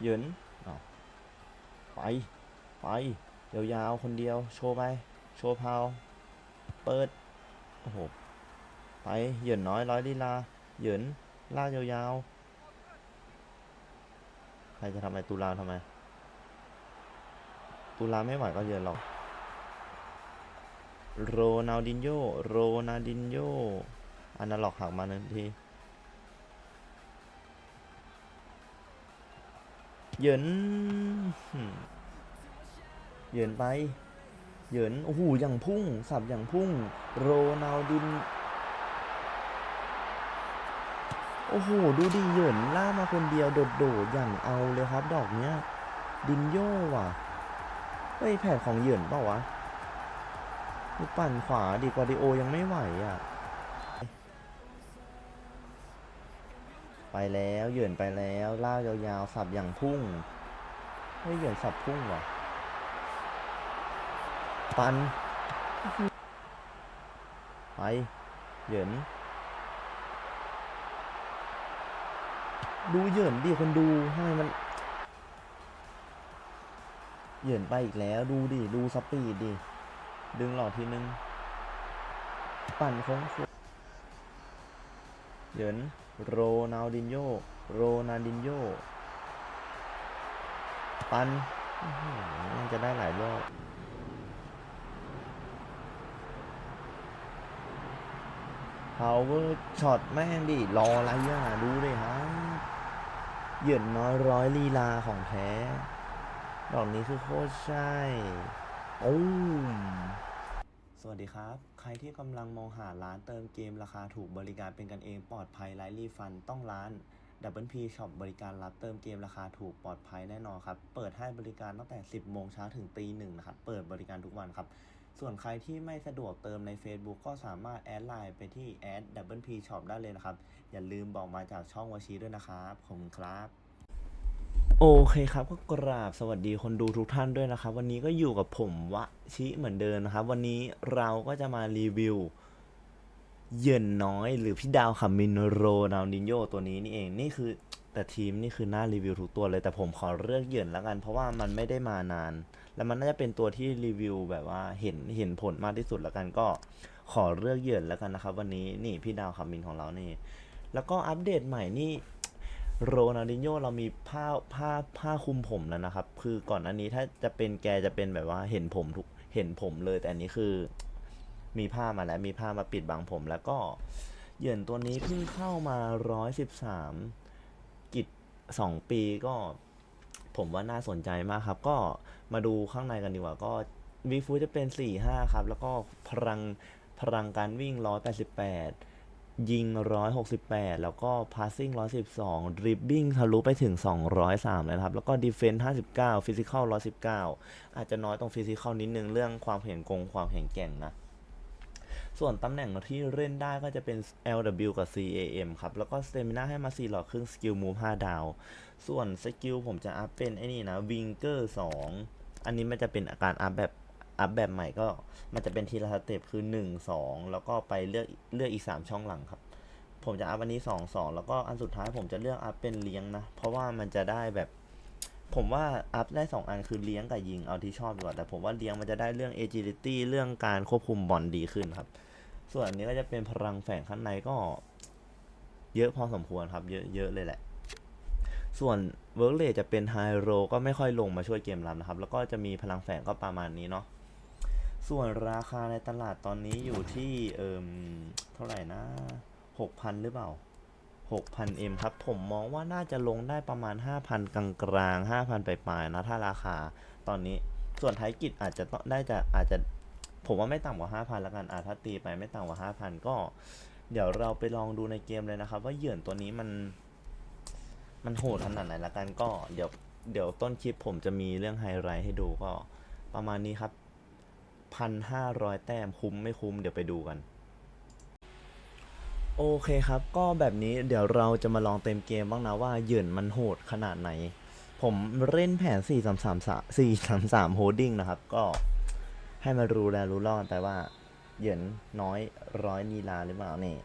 เหยินอ้าไป ไป ยาวๆ คนเดียว โชว์ไป โชว์พาว เปิด โอ้โห ไป เหยินน้อยร้อยลีลา เหยินลากยาวๆ ใครจะทำไรตุลาทำไม ตุลาไม่ไหวก็เหยินหรอก โรนัลดินโยโรนัลดินโยอันนั้นหลอกหักมาหนึ่งที เหยินเหยินไป เหยินโอ้โหอย่างพุ่ง สับอย่างพุ่ง โรนัลดิน โอ้โห ดูดิเหยินล่ามาคนเดียวโดดๆอย่างเอาเลยครับ ดอกเนี้ย ดินโย่ว่ะ เฮ้ย แผนของเหยินเปล่าวะดูปั่นขวาดีกว่าดิโอยังไม่ไหวอะ ไปแล้วเหยื่อนไปแล้วลากยาวๆสับอย่างพุ่งเฮ้ยเหยื่อนสับพุ่งว่ะปันไปเหยินดูเหยินดิคนดูทำไมมันเหยินไปอีกแล้วดูดิดูสปีดดิดึงหลอดทีนึง ปั่นโค้งเหยิน โรนัลดินโยโรนัลดินโยปันอื้อหือมันจะได้หลายรอบ power shot แม่งดิ รออะไรอะดูเลยฮะเหยินน้อยร้อยลีลาของแท้ ดอกนี้คือโคตรใช่ โอ้ม วัสดีครับ ใครที่กำลังมองหาร้านเติมเกมราคาถูกบริการเป็นกันเองปลอดภัยไร้รีฟันต้องร้าน Double P Shop บริการรับเติมเกมราคาถูกปลอดภัยแน่นอนครับ เปิดให้บริการตั้งแต่ 10 โมงเช้าถึงตีหนึ่งนะครับ เปิดบริการทุกวันครับ ส่วนใครที่ไม่สะดวกเติมใน Facebook ก็สามารถแอดไลน์ไปที่แอด Double P Shop ได้เลยนะครับ อย่าลืมบอกมาจากช่องวชีด้วยนะครับขอบคุณครับ โอเคครับก็กราบสวัสดีคนดูทุกท่านด้วยนะครับ วันนี้ก็อยู่กับผมวะชิเหมือนเดิมนะครับ วันนี้เราก็จะมารีวิว เยินน้อยหรือพี่ดาวขับมินโรนาลดินโยตัวนี้นี่เองนี่คือแต่ทีมนี่คือหน้ารีวิวทุกตัวเลยแต่ผมขอเลือกเยินแล้วกัน เพราะว่ามันไม่ได้มานาน แล้วมันน่าจะเป็นตัวที่รีวิวแบบว่าเห็นเห็นผลมากที่สุดแล้วกันก็ขอเลือกเยินแล้วกันนะครับ วันนี้นี่พี่ดาวขับมินของเรานี่ แล้วก็อัปเดตใหม่นี่ โรนัลดินโยเรามีผ้าผ้าผ้าคลุมผมแล้วนะครับ คือก่อนอันนี้ถ้าจะเป็นแกจะเป็นแบบว่าเห็นผมทุกเห็นผมเลย แต่อันนี้คือ มีผ้ามาแล้วมีผ้ามาปิดบังผม แล้วก็เหยื่อนตัวนี้เพิ่งเข้ามาร้อยสิบสามกิจสองปีก็ ผมว่าน่าสนใจมากครับ ก็มาดูข้างในกันดีกว่าก็วีฟูจะเป็นสี่ห้าครับ แล้วก็พลังพลังการวิ่งร้อยแปดสิบแปด ยิง 168 แล้วก็ passing 112 dribbling ทะลุไปถึง 203เลยนะครับ แล้วก็ defense 59 physical 119 อาจจะน้อยตรง physical นิดนึงเรื่องความแข็งกงความแข็งแกร่งนะ ส่วนตำแหน่งที่เล่นได้ก็จะเป็น LW กับ CAM ครับ แล้วก็ stamina ให้มา 4 หลอดครึ่ง skill move 5 ดาว ส่วนสกิลผมจะอัพเป็นไอ้นี่นะ winger 2 อันนี้มันจะเป็นอาการอัพแบบ อัพแบบใหม่ก็มันจะเป็นทีละสเต็ปคือ 1 2 แล้วก็ไปเลือกเลือกอีก 3 ช่องหลังครับ ผมจะอัพอันนี้ 2 2 แล้วก็อันสุดท้ายผมจะเลือกอัพเป็นเลี้ยงนะ เพราะว่ามันจะได้แบบ ผมว่าอัพได้ 2 อันคือเลี้ยงกับยิงเอาที่ชอบดีกว่าแต่ผมว่าเลี้ยงมันจะได้เรื่อง agility เรื่องการควบคุมบอลดีขึ้นครับ ส่วนอันนี้ก็จะเป็นพลังแฝงข้างในก็ เยอะพอสมควรครับ เยอะเยอะเลยแหละส่วนเวิร์กเลจะเป็นไฮโรก็ไม่ค่อยลงมาช่วยเกมรับนะครับ แล้วก็จะมีพลังแฝงก็ประมาณนี้เนาะ ส่วนราคาในตลาดตอนนี้อยู่ที่เอิมเท่าไหร่นะหกพันหรือเปล่าหกพันเอ็มครับ ผมมองว่าน่าจะลงได้ประมาณห้าพันกลางกลางห้าพันปลายๆนะ ถ้าราคาตอนนี้ส่วนไทยกิจอาจจะต้องได้จะอาจจะผมว่าไม่ต่ำกว่าห้าพันล้วกันอาถ้าตีไปไม่ต่ำกว่าห้าพันก็ เดี๋ยวเราไปลองดูในเกมเลยนะครับ ว่าเหยื่อนตัวนี้มัน มันโหดขนาดไหนละกันก็เดี๋ยวเดี๋ยวต้นคลิปผมจะมีเรื่องไฮไลท์ให้ดูก็ประมาณนี้ครับ พันห้าร้อยแต้มคุ้มไม่คุ้มเดี๋ยวไปดูกันโอเคครับ ก็แบบนี้เดี๋ยวเราจะมาลองเต็มเกมบ้างนะว่าเหยื่อนมันโหดขนาดไหน ผมเล่นแผน 4 3 3 3 4 3 3โฮดดิ้งนะครับ ก็ให้มารู้แลรู้รอดแต่ว่าเหยื่อนน้อยร้อยนีลาหรือเปล่านี่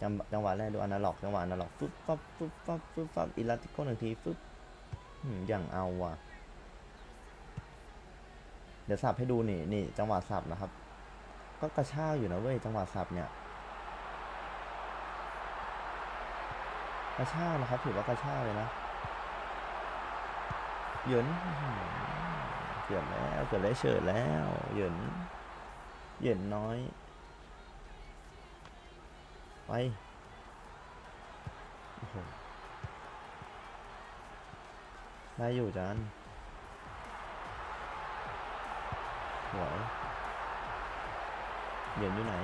จังจังหวะแรกดูอนาล็อกจังหวะอนาล็อกฟึบฟับฟึบฟับฟึบฟับอิลัติโกหนึ่งทีฟึบอย่างเอาว่ะ เดี๋ยวสับให้ดูนี่นี่จังหวะสับนะครับ ก็กระชากอยู่นะเว้ยจังหวะสับเนี่ยกระชากนะครับถือว่ากระชากเลยนะเหยินอื้อหือเกือบแล้วเกือบได้เฉิดแล้วเหยินเหยินน้อยไปโอ้โหได้อยู่จาน สวยเหยินอยู่ไหน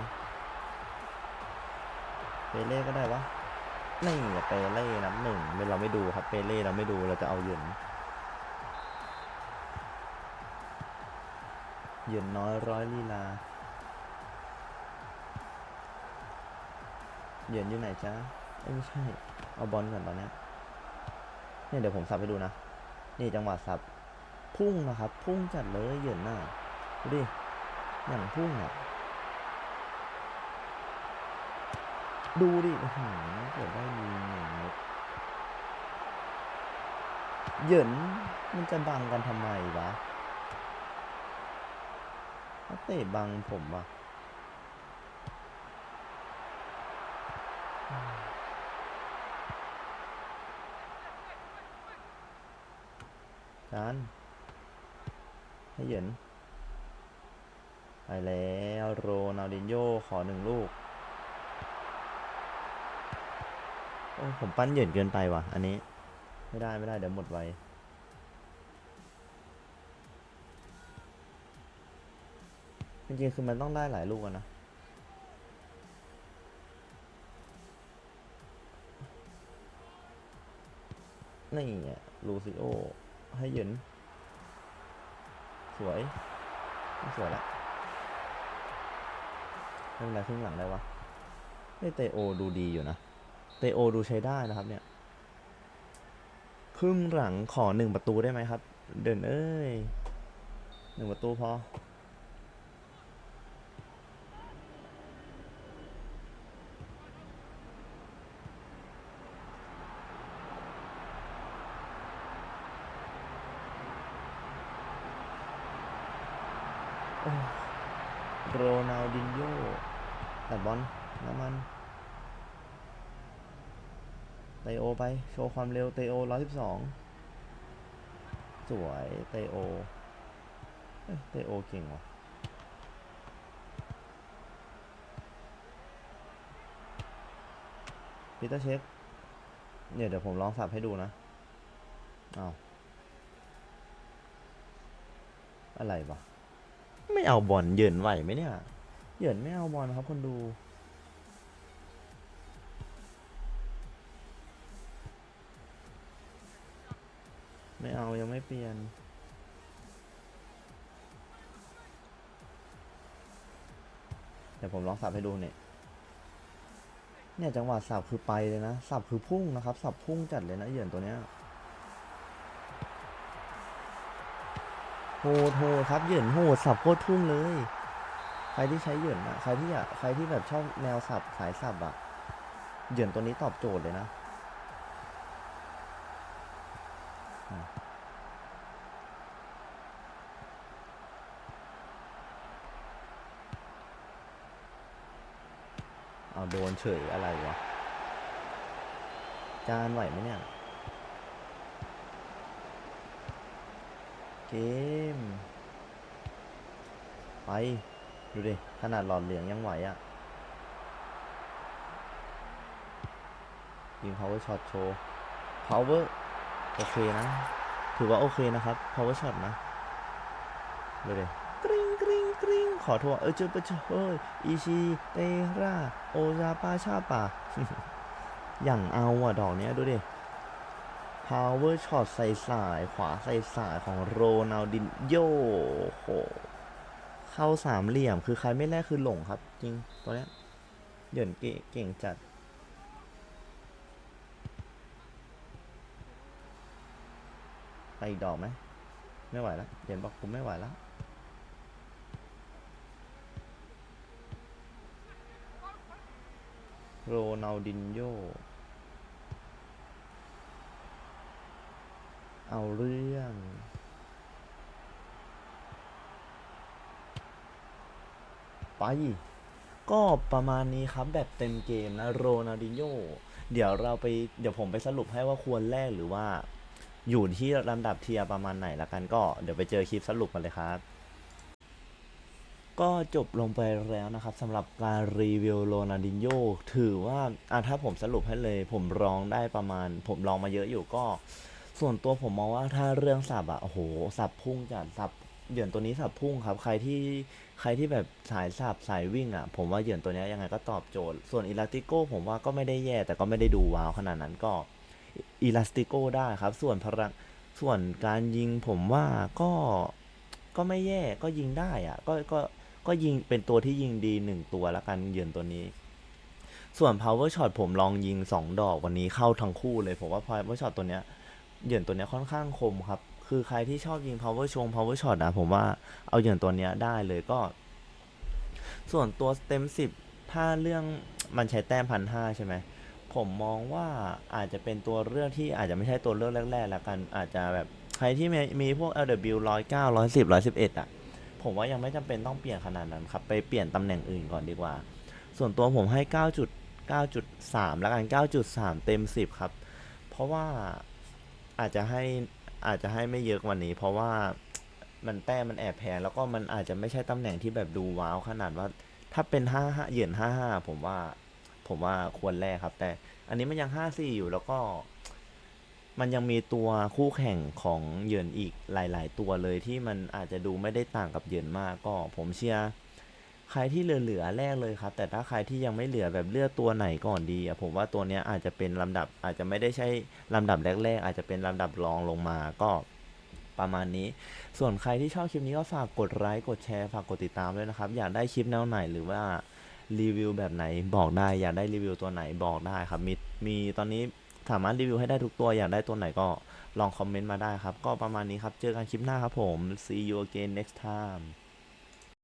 เปเล่ก็ได้วะนี่เปเล่น้ำหนึ่งเราไม่ดูครับเปเล่เราไม่ดูเราจะเอาเหยินเหยินน้อยร้อยลีลาเหยินอยู่ไหนจ๊ะเอ้ยไม่ใช่ เอาบอลก่อนตอนนี้เนี่ยเดี๋ยวผมสับให้ดูนะ นี่จังหวะสับ พุ่งนะครับ พุ่งจัดเลยเหยินน่ะ ดูดิอย่างพุ่งอะ ดูดิหือเกิดได้ดีหนึ่งเม็ดเหยินมันจะบังกันทำไมวะเขาเตะบังผมวะจานให้เหยิน ไปแล้วโรนัลดินโญ่ขอหนึ่งลูก โอ้ผมปั้นเหยินเกินไปว่ะ อันนี้ ไม่ได้ไม่ได้เดี๋ยวหมดไวจริงๆคือมันต้องได้หลายลูกนะนี่ลูซิโอ ให้เหยินสวยไม่สวยละ ไม่เป็นไรครึ่งหลังได้วะเฮ้ยเตโอดูดีอยู่นะ เตโอดูใช้ได้นะครับเนี่ย ครึ่งหลังขอหนึ่งประตูได้ไหมครับ เดินเอ้ยหนึ่งประตูพอ โอ้โรนัลดินโญ่ตัดบอลน้ำมัน เตโอไป โชว์ความเร็วเตโอร้อยสิบสองสวยเตโอเตโอเก่งว่ะพีเตอร์เช็คเนี่ยเดี๋ยวผมลองสับให้ดูนะ เอาอะไรวะ ไม่เอาบอลเหยินไหวไหมเนี่ยเหยินไม่เอาบอลครับคนดู ไม่เอายังไม่เปลี่ยน เดี๋ยวผมลองสับให้ดูเนี่ย เนี่ยจังหวะสับคือไปเลยนะ สับคือพุ่งนะครับ สับพุ่งจัดเลยนะเหยื่อตัวเนี้ยโหโหครับเหยื่อโหสับโคตรพุ่งเลย ใครที่ใช้เหยื่อนะใครที่อยากใครที่แบบชอบแนวสับสายสับอะเหยื่อตัวนี้ตอบโจทย์เลยนะ เอาโดนเฉยอะไรวะ จานไหวไหมเนี่ย เกม ไป ดูดิ ขนาดหลอดเหลืองยังไหวอะ่ะ ยิง power shot โชว์ power โอเคนะ ถือว่าโอเคนะครับ power shot นะ ดูดิ กริ๊งกริ๊งกริ๊งข อโทษเออเจอปะเจอเอ้ยอีชีเตราโอซาปาชาปาอย่างเอาอะ ดอกเนี้ยดูดิ power shot ใส่สายขวาใส่สายของโรนัลดินโยโห เข้าสามเหลี่ยมคือใครไม่แรกคือหลงครับ จริงตัวเนี้ยเหยินเก่งจัดไปอีกดอกไหมไม่ไหวแล้วเหยินบอกผมไม่ไหวแล้ว โรนัลดินโยเอาเรื่อง ไป ก็ประมาณนี้ครับแบบเต็มเกมนะโรนัลดินโญเดี๋ยวเราไปเดี๋ยวผมไปสรุปให้ว่าควรแลกหรือว่า อยู่ที่ลำดับเทียประมาณไหนละกันก็เดี๋ยวไปเจอคลิปสรุปกันเลยครับ ก็จบลงไปแล้วนะครับสำหรับการรีวิวโรนัลดินโญถือว่าอะถ้าผมสรุปให้เลย ผมร้องได้ประมาณ ผมลองมาเยอะอยู่ก็ ส่วนตัวผมมองว่าถ้าเรื่องสับอะโอ้โหสับพุ่งจัดสับเหยื่อนตัวนี้สับพุ่งครับ ใครที่ใครที่แบบสายสับสายวิ่งอะผมว่าเหยื่อนตัวนี้ยยังไงก็ตอบโจทย์ ส่วนอิลาติโกผมว่าก็ไม่ได้แย่ แต่ก็ไม่ได้ดูว้าวขนาดนั้นก็อิลาสติโกได้ครับ ส่วนพลังส่วนการยิงผมว่าก็ก็ไม่แย่ก็ยิงได้อะก็ก็ ก็ยิงเป็นตัวที่ยิงดีหนึ่งตัวละกันเยือนตัวนี้ ส่วน power shot ผมลองยิง2ดอกวันนี้เข้าทั้งคู่เลยผมว่า power shot ตัวเนี้ยเหยือนตัวเนี้ยค่อนข้างคมครับ คือใครที่ชอบยิง power ชง power shot นะผมว่าเอาเหยือนตัวเนี้ยได้เลยก็ ส่วนตัวเต็มสิบถ้าเรื่องมันใช้แต้มพันห้าใช่ไหมผมมองว่าอาจจะเป็นตัวเลือกที่อาจจะไม่ใช่ตัวเลือกแรกๆแล้วกันอาจจะแบบใครที่มีมพวก LW ร้อยเก้าร้อยสิบร้อยสิบเอ็ดอะ ผมว่ายังไม่จำเป็นต้องเปลี่ยนขนาดนั้นครับ ไปเปลี่ยนตำแหน่งอื่นก่อนดีกว่า ส่วนตัวผมให้ 9.9.3 แล้วกัน 9.3 เต็ม 10 ครับ เพราะว่าอาจจะให้อาจจะให้ไม่เยอะกว่านี้ เพราะว่ามันแต้มมันแอบแพงแล้วก็มันอาจจะไม่ใช่ตำแหน่งที่แบบดูว้าวขนาดว่า ถ้าเป็น 5 5เหยื่อน55 ผมว่า ผมว่าควรแลกครับ แต่อันนี้มันยัง 54 อยู่แล้วก็ มันยังมีตัวคู่แข่งของเหยื่อนอีกหลาย ๆ ตัวเลยที่มันอาจจะดูไม่ได้ต่างกับเหยื่อนมากก็ผมเชียร์ใครที่เหลือๆแรกเลยครับ แต่ถ้าใครที่ยังไม่เหลือแบบเลือกตัวไหนก่อนดีอะผมว่าตัวเนี้ยอาจจะเป็นลำดับอาจจะไม่ได้ใช่ลำดับแรก ๆ อาจจะเป็นลำดับรองลงมาก็ประมาณนี้ ส่วนใครที่ชอบคลิปนี้ก็ฝากกดไลค์กดแชร์ฝากกดติดตามด้วยนะครับ อยากได้คลิปแนวไหนหรือว่ารีวิวแบบไหนบอกได้ อยากได้รีวิวตัวไหนบอกได้ครับมีมีตอนนี้ สามารถรีวิวให้ได้ทุกตัวอยากได้ตัวไหนก็ลองคอมเมนต์มาได้ครับ ก็ประมาณนี้ครับ เจอกันคลิปหน้าครับผม see you again next time